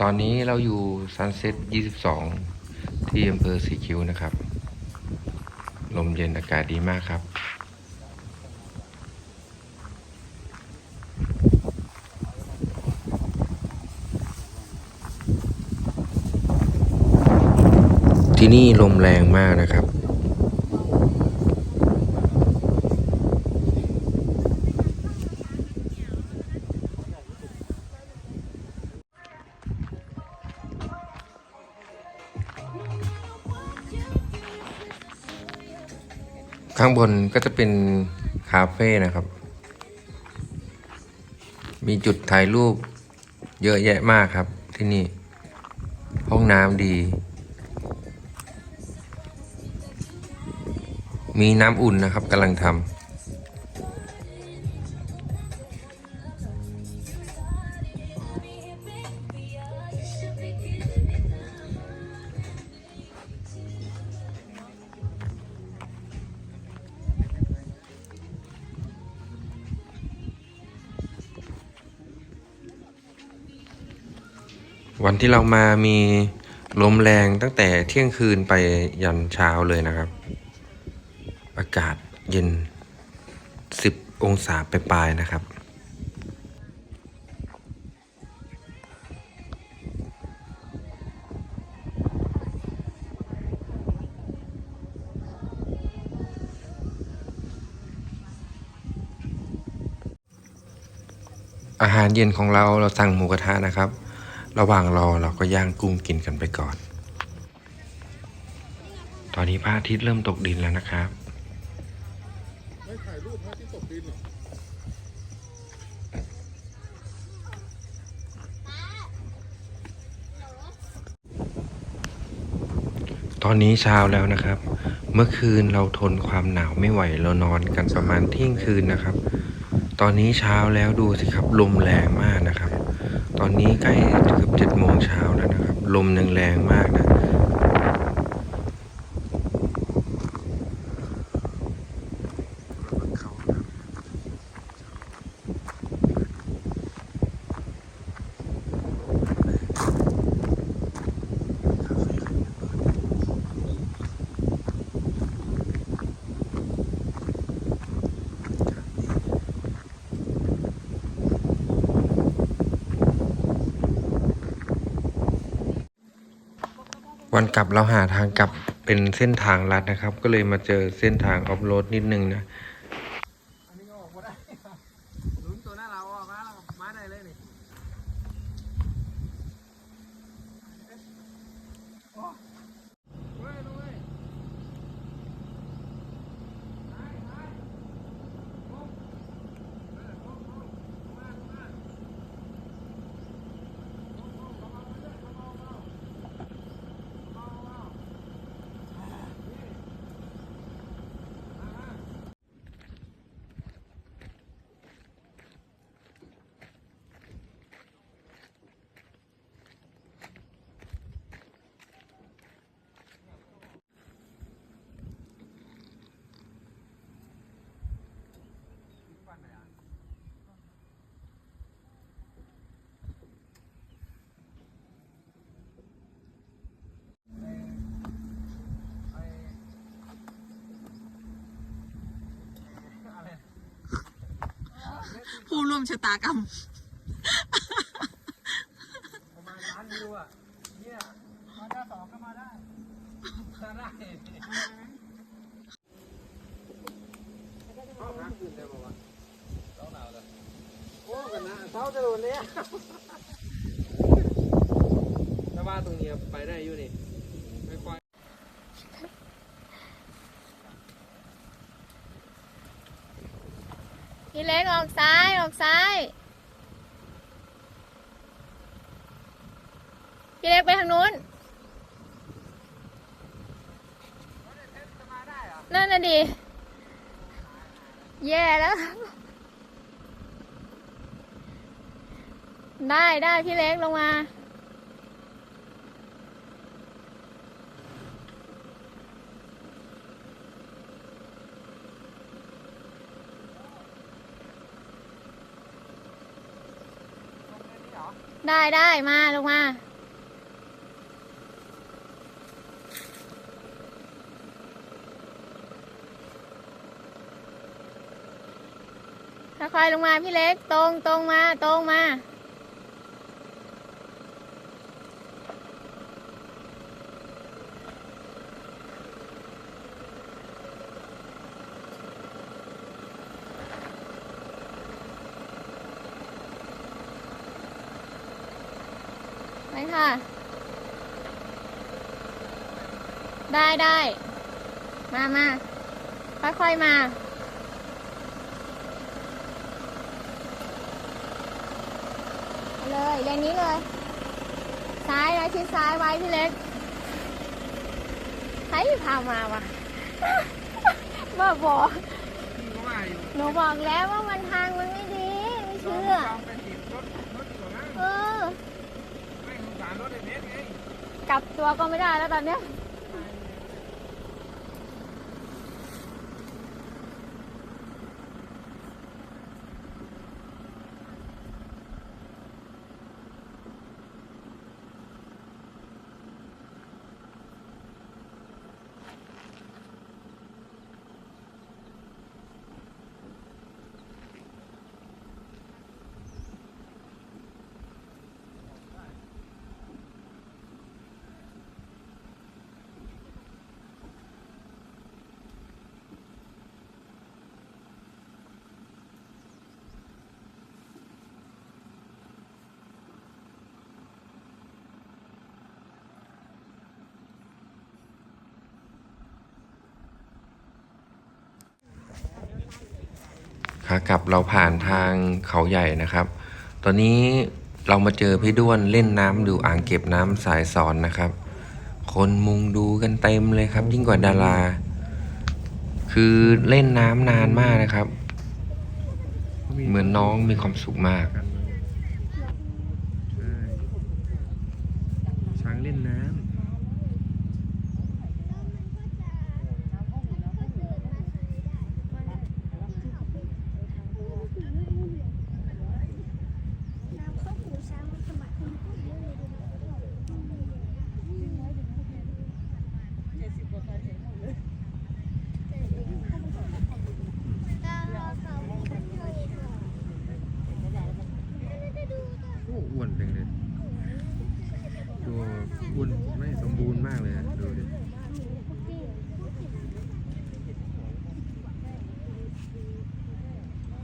ตอนนี้เราอยู่ซันเซ็ต22 ที่อำเภอสีคิ้วนะครับ ลมเย็นอากาศดีมากครับ ที่นี่ลมแรงมากนะครับ ข้างบนก็จะเป็นคาเฟ่นะครับ มีจุดถ่ายรูปเยอะแยะมากครับที่นี่ ห้องน้ำดี มีน้ำอุ่นนะครับกำลังทำ วันที่เรามามีลมแรงตั้งแต่เที่ยงคืนไปยันเช้าเลยนะครับ อากาศเย็น 10 องศาไปปลายนะครับ อาหารเย็นของเราเราสั่งหมูกระทะนะครับ ระหว่างรอเราก็ย่างกุ้งกินกันไปก่อน ตอนนี้พระอาทิตย์เริ่มตกดินแล้วนะครับไม่ถ่ายรูปพระที่ตกดินเหรอตอนนี้เช้าแล้วนะครับ เมื่อคืนเราทนความหนาวไม่ไหวเรานอนกันประมาณเที่ยงคืนนะครับ ตอนนี้เช้าแล้วดูสิครับลมแรงมากนะครับ ตอนนี้ใกล้เกือบเจ็ดโมงเช้าแล้วนะครับ ลมยังแรงมากนะ อนกลับเราหาทางกลับเป็นเส้นทางลัดนะครับ ก็เลยมาเจอเส้นทางออฟโรดนิดนึงนะ อันนี้ก็ออกมาได้ลุ้นตัวหน้าเราอะมาเรามาได้เลยนี่โอ้เว้ยดูเว้ยไปไปลงเออลงลงลงมาลงมาลงลงเบาๆเรื่อยๆเบาๆเบาๆเบาๆเบาๆอ่านี่มามา ผู้ร่วมชะตากรรม ประมาณล้านวิวอะเนี่ยมาได้สองก็มาได้มาได้เข้าพักคืนได้ป่าวะเหนาวเลยโอ้กันนะเช้าจะโดนเนี่ยถ้าว่าตรงนี้ไปได้อยู่นี่ไม่ค่อย พี่เล็กออกซ้ายออกซ้าย พี่เล็กไปทางนู้น นั่นน่ะดิ แย่แล้ว ได้ได้พี่เล็กลงมา ตรงนี้เหรอ ได้ได้มาลงมา ค่อยๆลงมาพี่เล็ก ตรงตรงมา ตรงมา ไปค่ะ ได้ได้มามาค่อยๆมาไปเลยเลนนี้เลย ซ้ายนะชิดซ้ายไว้พี่เล็กใครพามาวะบ้าบอพี่ก็ว่าอยู่หนูบอกแล้วว่ามันทางมันไม่ดี ไม่ลองเชื่อ ลองไปติดรถรถก่อนนะ เออ ไม่สงสารรถไอ้เน็ตไง กลับตัวก็ไม่ได้แล้วตอนเนี้ย ขากลับเราผ่านทางเขาใหญ่นะครับ ตอนนี้เรามาเจอพี่ด้วนเล่นน้ำดูอ่างเก็บน้ำสายสอนนะครับ คนมุงดูกันเต็มเลยครับ ยิ่งกว่าดารา คือเล่นน้ำนานมากนะครับ เหมือนน้องมีความสุขมากช้างเล่นน้ำ น้ำเข้าหูช้างมันสะบัดมันพูดเยอะเลยดูตาเราเขาไม่เคยดู โอ้อ้วนจังเลยดูอ้วนไม่สมบูรณ์มากเลยอะดูดิ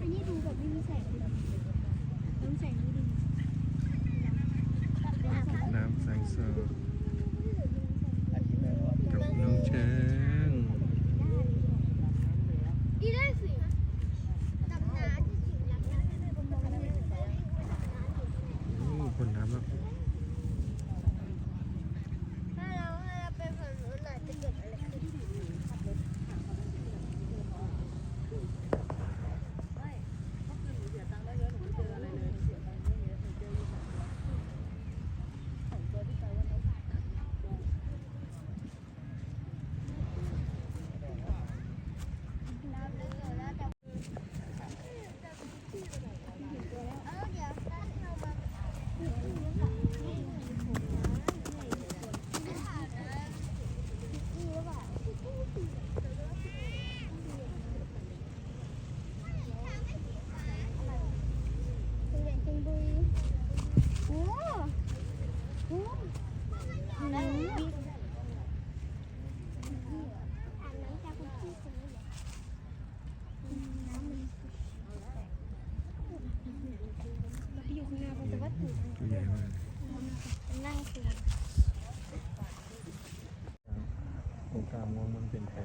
อั น้ำแสงเสงดูดีน้ำแสงโซกับน้องช้าง ดีได้สิดำน้ำที่ถึงดำน้ำ นี่คนน้ำอะ ถ้าเราถ้าเราไปฝั่งนู้นน่ะจะเกิดอะไรขึ้น น้ำลึกอยู่แล้วแต่เออเดี๋ยวถ้าเรามานี่หรือเปล่าเป็นเด็กจริงบุยโอ้โหน้ำลึกอ่านน้ำจากคุณพี่คนนี้เหรอ น้ำมันเราไปอยู่ข้างหน้าเพราะแต่ว่าถูก ตัว ใหญ่มากนั่งคุยตรงกลางมองมันเป็นแผล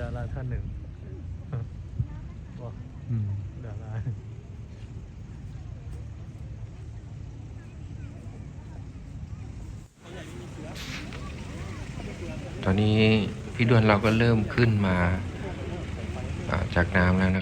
ดาราท่านหนึ่งว่าอืมดารานตอนนี้พี่ดวนเราก็เริ่มขึ้นมาอ่าจากน้ำแล้วนะครับ